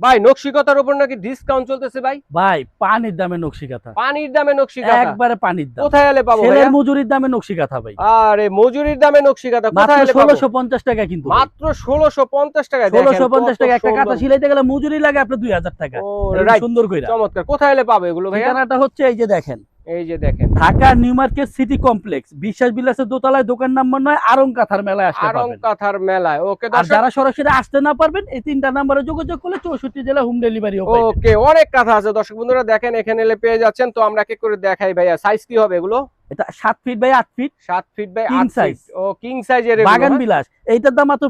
ভাই নকশিকতার উপর নাকি ডিসকাউন্ট চলতেছে ভাই? ভাই পানির দামে নকশি কাঁথা পানির দামে নকশিকাতা। একবারে পানির দাম। কোথায় এলে পাবো ছেলের মজুরির দামে নকশি কাঁথা ভাই। আরে মজুরির দামে নকশিকাতা কোথায় এলে পাবো? ষোলোশো পঞ্চাশ টাকা কিন্তু মাত্র ষোলোশো পঞ্চাশ টাকা ষোলোশো পঞ্চাশ টাকা একটা কাঁথা সিলাইতে গেলে মজুরি লাগে আপনার দুই হাজার টাকা। এরকম সুন্দর কইরা। চমৎকার। কোথায় এলে পাবো এগুলো ভাই ঠিকানাটা হচ্ছে এই যে দেখেন। এই যে দেখেন। Dhaka new market city complex Biswas বিলাসের দোতলায় দোকান নাম্বার নয় আরং কাঁথার মেলায় আসতে পারবেন। কাথার মেলায়। ওকে আর যারা সরাসরি আসতে না পারবেন এই তিনটা নাম্বারে যোগাযোগ করলে চৌষট্টি জেলা হোম ডেলিভারি ওকে অনেক কথা আছে। দর্শক বন্ধুরা দেখেন এখানে এলে পেয়ে যাচ্ছেন। তো আমরা এক করে দেখাই ভাইয়া? সাইজ কি হবে এগুলো? এটা feet by feet feet by size। ও কিং সাইজের বাগান বিলাস। এইটার দাম মাত্র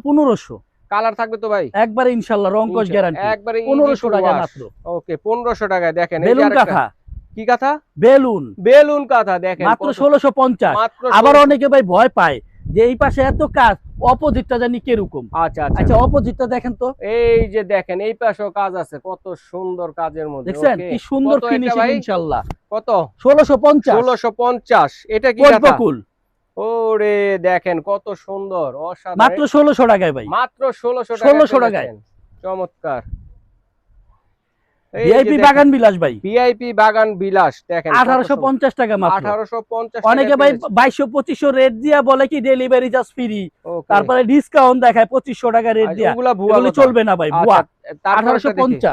কালার থাকবে তো ভাই? একবারে ইনশাল্লাহ রং কস গ্যারান্টি একবারে পনেরোশো টাকা মাত্র। ওকে টাকায়। দেখেন এই যে বেলুন আরেকটা। কি কথা? বেলুন। বেলুন কাঁথা দেখেন মাত্র ষোলোশো পঞ্চাশ। আবার অনেকে ভাই ভয় পায় যে এই পাশে এত কাজ অপোজিটটা জানি কীরকম। আচ্ছা আচ্ছা। আচ্ছা অপোজিটটা দেখেন তো। এই যে দেখেন এই পাশেও কাজ আছে কত সুন্দর কাজের মধ্যে দেখছেন? কি সুন্দর ফিনিশিং ভাই? ইনশাল্লাহ। কত? ষোলোশো পঞ্চাশ। ষোলোশো পঞ্চাশ এটা কি কথা? ওরে দেখেন কত সুন্দর অসাধারণ। মাত্র ষোলোশো টাকায় ভাই। মাত্র ষোলোশো 1600 টাকায়। চমৎকার। ভিআইপি বাগান বিলাস ভাই। ভিআইপি বাগান বিলাস দেখেন আঠারোশো পঞ্চাশ টাকা মাত্র। আঠারোশো পঞ্চাশ অনেকে ভাই রেট দিয়া বলে কি ডেলিভারি জাস্ট ফ্রি তারপরে ডিসকাউন্ট দেখায় পঁচিশশো টাকা রেট দিয়া। ওগুলা ভুয়া এগুলি চলবে না ভাই ভুয়া। আচ্ছা,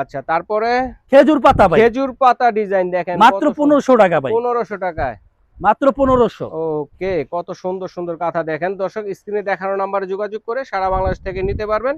আচ্ছা তারপরে? খেজুর পাতা ভাই। খেজুর পাতা ডিজাইন দেখেন মাত্র পনেরোশো টাকা ভাই। পনেরোশো টাকায়। মাত্র পনেরোশো। ওকে কত সুন্দর সুন্দর কথা দেখেন। দর্শক স্ক্রিনে দেখানো নাম্বারে যোগাযোগ করে সারা বাংলাদেশ থেকে নিতে পারবেন।